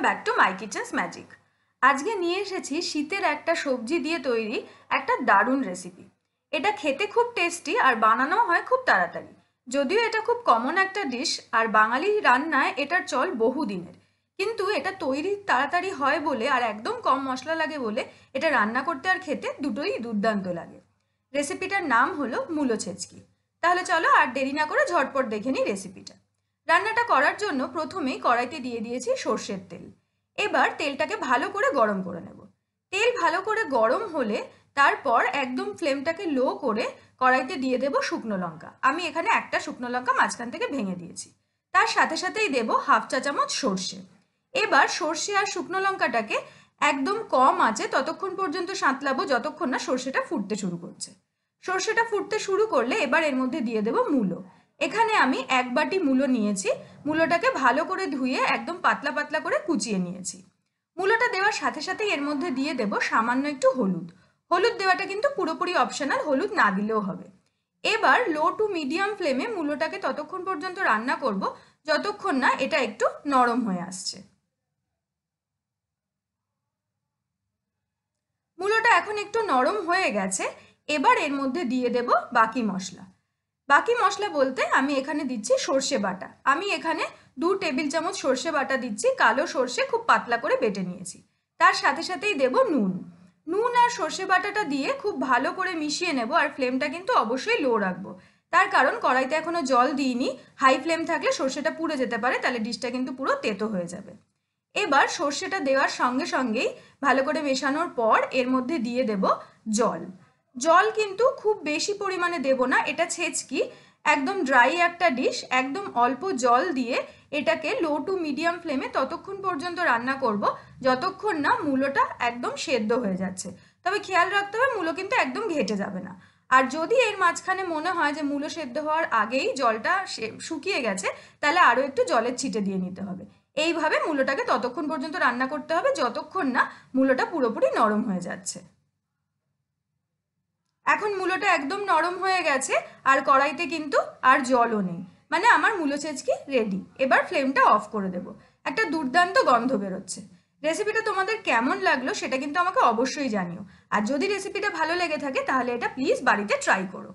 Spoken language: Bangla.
Back to my kitchens magic আজকে নিয়ে এসেছি শীতের একটা সবজি দিয়ে তৈরি একটা দারুণ রেসিপি এটা খেতে খুব টেস্টি আর বানানো হয় খুব তাড়াতাড়ি। যদিও এটা খুব কমন একটা ডিশ আর বাঙালি রান্নায় এটার চল বহু দিনের কিন্তু এটা তৈরি তাড়াতাড়ি হয় বলে আর একদম কম মশলা লাগে বলে এটা রান্না করতে আর খেতে দুটোই দুর্দান্ত লাগে। রেসিপিটার নাম হলো মূলো ছেচকি। তাহলে চলো আর দেরি না করে ঝটপট দেখে নিই রেসিপিটা রান্নাটা করার জন্য প্রথমেই কড়াইতে দিয়ে দিয়েছি সর্ষের তেল। এবার তেলটাকে ভালো করে গরম করে নেব। তেল ভালো করে গরম হলে তারপর একদম ফ্লেমটাকে লো করে কড়াইতে দিয়ে দেব শুকনো লঙ্কা। আমি এখানে একটা শুকনো লঙ্কা মাঝখান থেকে ভেঙে দিয়েছি। তার সাথে সাথেই দেব হাফ চা চামচ সর্ষে। এবার সর্ষে আর শুকনো লঙ্কাটাকে একদম কম আছে, ততক্ষণ পর্যন্ত সাঁতলাবো যতক্ষণ না সর্ষেটা ফুটতে শুরু করছে। সর্ষেটা ফুটতে শুরু করলে এবার এর মধ্যে দিয়ে দেব মূলো। এখানে আমি এক বাটি মূলো নিয়েছি। মূলোটাকে ভালো করে ধুয়ে একদম পাতলা পাতলা করে কুচিয়ে নিয়েছি। মূলোটা দেওয়ার সাথে সাথে এর মধ্যে দিয়ে দেব সামান্য একটু হলুদ। হলুদ দেওয়াটা কিন্তু পুরোপুরি অপশনাল, হলুদ না দিলেও হবে। এবার লো টু মিডিয়াম ফ্লেমে মূলোটাকে ততক্ষণ পর্যন্ত রান্না করব, যতক্ষণ না এটা একটু নরম হয়ে আসছে। মূলোটা এখন একটু নরম হয়ে গেছে। এবার এর মধ্যে দিয়ে দেব বাকি মশলা। বাকি মশলা বলতে আমি এখানে দিচ্ছি সর্ষে বাটা। আমি এখানে দু টেবিল চামচ সর্ষে বাটা দিচ্ছি, কালো সর্ষে খুব পাতলা করে বেটে নিয়েছি। তার সাথে সাথেই দেব নুন। নুন আর সর্ষে বাটাটা দিয়ে খুব ভালো করে মিশিয়ে নেব আর ফ্লেমটা কিন্তু অবশ্যই লো রাখব। তার কারণ কড়াইতে এখনও জল দিইনি, হাই ফ্লেম থাকলে সর্ষেটা পুড়ে যেতে পারে, তাহলে ডিশটা কিন্তু পুরো তেতো হয়ে যাবে। এবার সর্ষেটা দেওয়ার সঙ্গে সঙ্গেই ভালো করে মেশানোর পর এর মধ্যে দিয়ে দেব জল। জল কিন্তু খুব বেশি পরিমাণে দেব না, এটা ছেচকি। একদম ড্রাই একটা ডিশ একদম অল্প জল দিয়ে এটাকে লো টু মিডিয়াম ফ্লেমে ততক্ষণ পর্যন্ত রান্না করব, যতক্ষণ না মূলোটা একদম সেদ্ধ হয়ে যাচ্ছে। তবে খেয়াল রাখতে হবে, মূলো কিন্তু একদম ঘেটে যাবে না। আর যদি এর মাঝখানে মনে হয় যে মূলো সেদ্ধ হওয়ার আগেই জলটা শুকিয়ে গেছে, তাহলে আরও একটু জলের ছিটে দিয়ে নিতে হবে। এইভাবে মূলোটাকে ততক্ষণ পর্যন্ত রান্না করতে হবে, যতক্ষণ না মূলোটা পুরোপুরি নরম হয়ে যাচ্ছে। এখন মূলোটা একদম নরম হয়ে গেছে, আর কড়াইতে কিন্তু আর জলও নেই। মানে আমার মূলো চেচকি রেডি এবার ফ্লেমটা অফ করে দেব। একটা দুর্দান্ত গন্ধ বেরোচ্ছে। রেসিপিটা তোমাদের কেমন লাগল সেটা কিন্তু আমাকে অবশ্যই জানিও। আর যদি রেসিপিটা ভালো লেগে থাকে তাহলে এটা প্লিজ বাড়িতে ট্রাই করো।